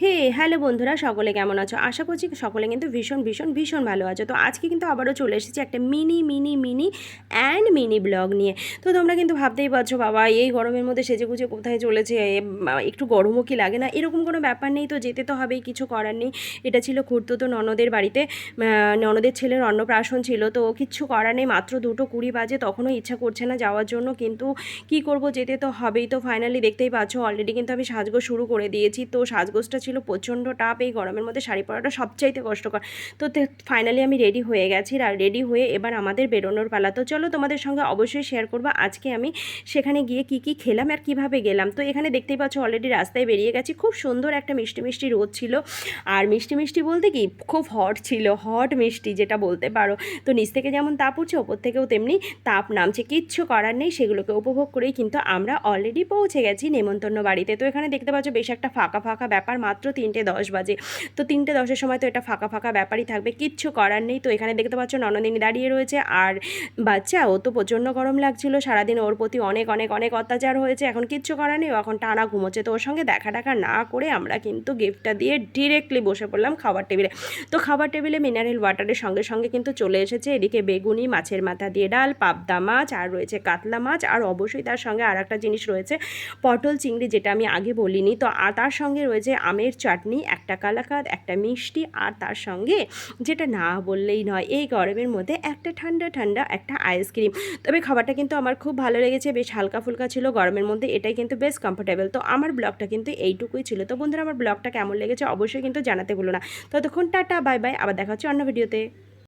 হে, hello বন্ধুরা, সকলে কেমন আছো? আশা করছি সকলে কিন্তু ভীষণ ভীষণ ভীষণ ভালো আছো। তো আজকে কিন্তু আবারও চলে এসেছি একটা mini mini mini and mini blog নিয়ে। তো তোমরা কিন্তু ভাবতেই পারছ, বাবা, এই গরমের মধ্যে সেজে গুজে কোথায় চলেছে? একটু গরমও কি লাগে না? এরকম কোনো ব্যাপার নেই, তো যেতে তো হবেই, কিছু করার নেই। এটা ছিল খুঁড়তো ননদের বাড়িতে। ননদের ছেলের অন্নপ্রাশন ছিল, তো কিচ্ছু করার নেই, মাত্র দুটো কুড়ি বাজে, তখনও ইচ্ছা করছে না যাওয়ার জন্য, কিন্তু কি করব, যেতে তো হবেই। তো ফাইনালি দেখতেই পাচ্ছ অলরেডি কিন্তু আমি সাজগোজ শুরু করে দিয়েছি। তো সাজগোজটা ছিল প্রচণ্ড টাপ এই গরমের মধ্যে, শাড়ি পরাটা সবচাইতে কষ্টকর। তো ফাইনালি আমি রেডি হয়ে গেছি আর রেডি হয়ে এবার আমাদের বেরোনোর পালা। তো চলো তোমাদের সঙ্গে অবশ্যই শেয়ার করব, আজকে আমি সেখানে গিয়ে কি কি খেলাম আর কীভাবে গেলাম। তো এখানে দেখতেই পাচ্ছ অলরেডি রাস্তায় বেরিয়ে গেছি, খুব সুন্দর একটা মিষ্টি মিষ্টি রোদ ছিল। আর মিষ্টি মিষ্টি বলতে কি, খুব হট ছিল হট মিষ্টি যেটা বলতে পারো। তো নিচ থেকে যেমন তাপ উঠছে, ওপর থেকেও তেমনি তাপ নামছে, কিচ্ছু করার নেই, সেগুলোকে উপভোগ করেই কিন্তু আমরা অলরেডি পৌঁছে গেছি নেমন্তন্ন বাড়িতে। তো এখানে দেখতে পাচ্ছ বেশ একটা ফাঁকা ফাঁকা ব্যাপার, মাত্র তিনটে দশ বাজে। তো তিনটে দশের সময় তো এটা ফাঁকা ফাঁকা ব্যাপারই থাকবে, কিচ্ছু করার নেই। তো এখানে দেখতে পাচ্ছ ননদিনী দাঁড়িয়ে রয়েছে। আর বাচ্চা, ও তো প্রচণ্ড গরম লাগছিল। সারাদিন ওর প্রতি অনেক অনেক অনেক অত্যাচার হয়েছে। এখন কিচ্ছু করার নেই। এখন টানা ঘুমোচ্ছে। তো ওর সঙ্গে দেখা টাকা না করে আমরা কিন্তু গিফটটা দিয়ে ডিরেক্টলি বসে পড়লাম খাবার টেবিলে। তো খাবার টেবিলে মিনারেল ওয়াটারের সঙ্গে সঙ্গে কিন্তু চলে এসেছে। এদিকে বেগুনি, মাছের মাথা দিয়ে ডাল, পাবদা মাছ, আর রয়েছে কাতলা মাছ। আর অবশ্যই তার সঙ্গে আর একটা জিনিস রয়েছে, পটল চিংড়ি, যেটা আমি আগে বলিনি। তো আর তার সঙ্গে রয়েছে আমের চাটনি, একটা কালাকাঁদ, একটা মিষ্টি আর তার সঙ্গে যেটা না বললেই নয়, এই গরমের মধ্যে একটা ঠান্ডা ঠান্ডা একটা আইসক্রিম তবে খাবারটা কিন্তু আমার খুব ভালো লেগেছে, বেশ হালকা ফুলকা ছিল গরমের মধ্যে, এটাই কিন্তু বেশ কমফোর্টেবল তো আমার ব্লগটা কিন্তু এইটুকুই ছিল। তো বন্ধুরা, আমার ব্লগটা কেমন লেগেছে অবশ্যই কিন্তু জানাতে ভুলো না। ততক্ষণ টাটা, বাই বাই, আবার দেখা হচ্ছে অন্য ভিডিওতে